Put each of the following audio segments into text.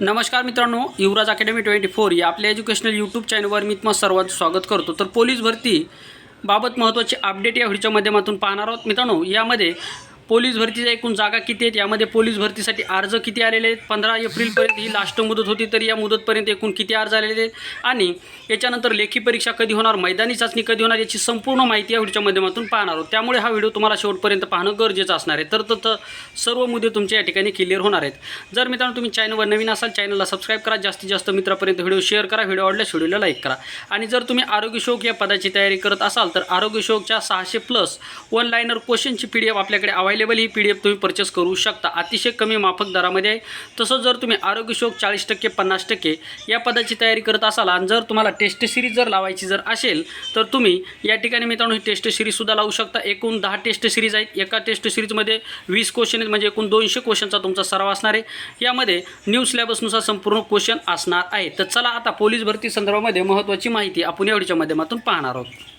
नमस्कार मित्रांनो युवराज academy twenty four या आपल्या एज्युकेशनल यूट्यूब चॅनलवर मी तुम्हाला सर्वात स्वागत करतो. तर पोलीस भरती बाबत महत्त्वाचे अपडेट या व्हिडिओच्या माध्यमातून पाहणार आहोत मित्रांनो. यामध्ये पोलीस भरतीच्या एकूण जागा किती आहेत? यामध्ये पोलीस भरतीसाठी अर्ज किती आलेले आहेत? पंधरा एप्रिलपर्यंत ही लास्ट मुदत होती तर या मुदतपर्यंत एकूण किती अर्ज आलेले आहेत? आणि याच्यानंतर लेखी परीक्षा कधी होणार? मैदानी चाचणी कधी होणार? याची संपूर्ण माहिती या व्हिडिओच्या माध्यमातून पाहणार आहोत. त्यामुळे हा व्हिडिओ तुम्हाला शेवटपर्यंत पाहणं गरजेचं असणार आहे. तर तर सर्व मुद्दे तुमच्या या ठिकाणी क्लिअर होणार आहेत. जर मित्रांनो तुम्ही चॅनलवर नवीन असाल चॅनलला सबस्क्राईब करा. जास्तीत जास्त मित्रापर्यंत व्हिडिओ शेअर करा. व्हिडिओ आवडल्यास व्हिडिओला लाईक करा. आणि जर तुम्ही आरोग्य शोक या पदाची तयारी करत असाल तर आरोग्य शोकच्या सहाशे प्लस वन लाईनर क्वेश्चनची पी डी एफ आपल्याकडे अवेलेबल ही पी डी एफ तुम्ही परचेस करू शकता. अतिशय कमी माफक दरामध्ये आहे. तसंच जर तुम्ही आरोग्य शोक चाळीस टक्के पन्नास टक्के या पदाची तयारी करत असाल आणि जर तुम्हाला टेस्ट सिरीज जर लावायची जर असेल तर तुम्ही या ठिकाणी मित्रांनो ही टेस्ट सिरीजसुद्धा लावू शकता. एकूण दहा टेस्ट सिरीज आहेत. एका टेस्ट सिरीजमध्ये वीस क्वेश्चन आहेत. म्हणजे एकूण दोनशे क्वेश्चनचा तुमचा सराव असणार आहे. यामध्ये न्यू सिलेबसनुसार संपूर्ण क्वेश्चन असणार आहे. तर चला आता पोलीस भरती संदर्भामध्ये महत्त्वाची माहिती आपण या माध्यमातून पाहणार आहोत.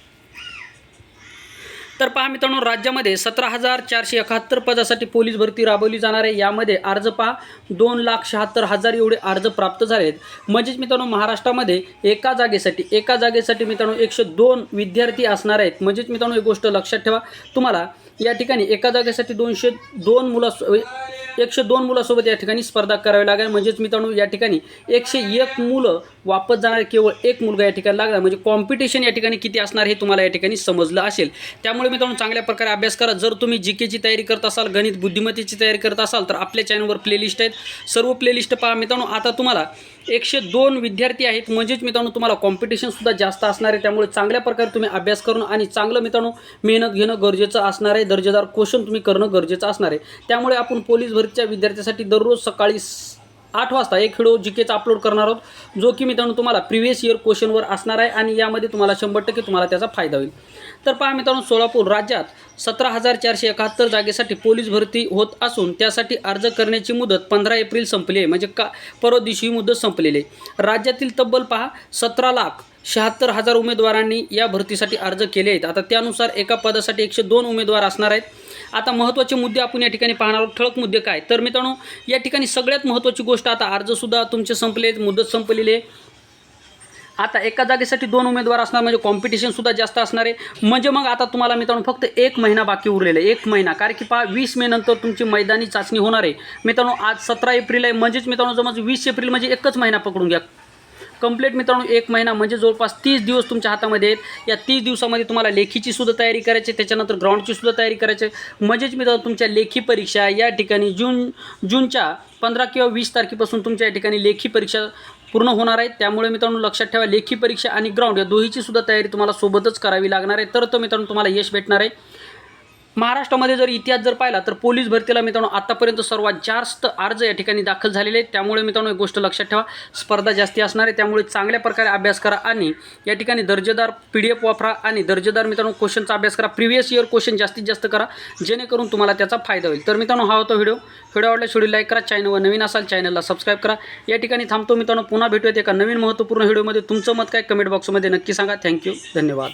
तर पहा मित्रांनो राज्यामध्ये सतरा हजार चारशे एकाहत्तर पदासाठी पोलीस भरती राबवली जाणार आहे. यामध्ये अर्ज पहा दोन लाख शहात्तर हजार एवढे अर्ज प्राप्त झाले आहेत म्हणजेच मित्रांनो महाराष्ट्रामध्ये एका जागेसाठी एका जागेसाठी मित्रांनो एकशे दोन विद्यार्थी असणार आहेत. म्हणजेच मित्रांनो एक गोष्ट लक्षात ठेवा तुम्हाला या ठिकाणी एका जागेसाठी दोनशे दोन मुलं एकशे दोन मुलासोबत या ठिकाणी स्पर्धा करावी लागेल. म्हणजेच मित्रांनो या ठिकाणी एकशे एक मुलं वापस जाणारा केवळ एक मुलगा या ठिकाणी लागला म्हणजे कॉम्पिटिशन या ठिकाणी किती असणार हे तुम्हाला या ठिकाणी समजलं असेल. त्यामुळे मित्रांनो चांगल्या प्रकारे अभ्यास करा. जर तुम्ही जी केची तयारी करत असाल गणित बुद्धिमत्तेची तयारी करत असाल तर आपल्या चॅनलवर प्लेलिस्ट आहेत. सर्व प्लेलिस्ट पहा मित्रांनो. आता तुम्हाला एकशे दोन विद्यार्थी आहेत. म्हणजेच मित्रांनो तुम्हाला कॉम्पिटिशनसुद्धा जास्त असणार आहे. त्यामुळे चांगल्या प्रकारे तुम्ही अभ्यास करून आणि चांगलं मित्रांनो मेहनत घेणं गरजेचं असणार आहे. दर्जेदार क्वेश्चन तुम्ही करणं गरजेचं असणार आहे. त्यामुळे आपण पोलीस भरतीच्या विद्यार्थ्यासाठी दररोज सकाळी आठ वाजता एक व्हिडिओ जी केचा अपलोड करणार आहोत. जो की मित्रांनो तुम्हाला प्रिव्हियस इयर क्वेश्चनवर असणार आहे आणि यामध्ये तुम्हाला शंभर टक्के तुम्हाला त्याचा फायदा होईल. तर पहा मित्रांनो सोलापूर राज्यात सतरा हजार चारशे एकाहत्तर जागेसाठी पोलीस भरती होत असून त्यासाठी अर्ज करण्याची मुदत पंधरा एप्रिल संपली आहे. म्हणजे का परवा दिवशी मुदत संपलेली आहे. राज्यातील तब्बल पहा सतरा लाख शहात्तर हजार उमेदवारांनी या भरतीसाठी अर्ज केले आहेत. आता त्यानुसार एका पदासाठी एकशे दोन उमेदवार असणार आहेत. आता महत्त्वाचे मुद्दे आपण या ठिकाणी पाहणार आहोत. ठळक मुद्दे काय? तर मित्रांनो या ठिकाणी सगळ्यात महत्त्वाची गोष्ट आता अर्जसुद्धा तुमचे संपले आहेत मुदत संपलेली आहे. आता एका जागेसाठी दोन उमेदवार असणार म्हणजे कॉम्पिटिशनसुद्धा जास्त असणार आहे. म्हणजे मग आता तुम्हाला मित्रांनो फक्त एक महिना बाकी उरलेला आहे. एक महिना. कारण की पहा वीस मे नंतर तुमची मैदानी चाचणी होणार आहे. मित्रांनो आज सतरा एप्रिल आहे. म्हणजेच मित्रांनो जवळ वीस एप्रिल म्हणजे एकच महिना पकडून घ्या. कंप्लीट मित्रांनो एक महिना म्हणजे जवळपास तीस दिवस तुमच्या हातामध्ये आहेत. या तीस दिवसामध्ये तुम्हाला लेखीची सुद्धा तयारी करायची आहे, त्याच्यानंतर ग्राउंडची सुद्धा तयारी करायची. आहे. म्हणजेच मित्रांनो तुमच्या लेखी परीक्षा या ठिकाणी जून जूनच्या पंधरा किंवा वीस तारखेपासून तुमच्या या ठिकाणी लेखी परीक्षा पूर्ण होणार आहे त्यामुळे मित्रांनो लक्षात ठेवा लेखी परीक्षा आणि ग्राउंड या दोहीची सुद्धा तयारी तुम्हाला सोबतच करावी लागणार आहे. तर तो मित्रांनो तुम्हाला यश भेटणार आहे. महाराष्ट्रामध्ये जर इतिहास जर पाहिला तर पोलीस भरतीला मित्रांनो आतापर्यंत सर्वात जास्त अर्ज या ठिकाणी दाखल झालेले आहेत. त्यामुळे मित्रांनो एक गोष्ट लक्षात ठेवा स्पर्धा जास्ती असणार आहे. त्यामुळे चांगल्या प्रकारे अभ्यास करा आणि या ठिकाणी दर्जेदार पी डी एफ वापरा आणि दर्जेदार मित्रांनो क्वेश्चनचा अभ्यास करा. प्रिव्हियस इयर क्वेश्चन जास्तीत जास्त करा जेणेकरून तुम्हाला त्याचा फायदा होईल. तर मित्रांनो हा होता व्हिडिओ. व्हिडिओ आवडल्यास व्हिडिओ लाईक करा चॅनलवर नवीन असाल चॅनलला सबस्क्राईब करा. या ठिकाणी थांबतो मित्रांनो पुन्हा भेटूयात एका नवीन महत्त्वपूर्ण व्हिडिओमध्ये. तुमचं मत काय? कमेंट बॉक्समध्ये नक्की सांगा. थँक्यू धन्यवाद.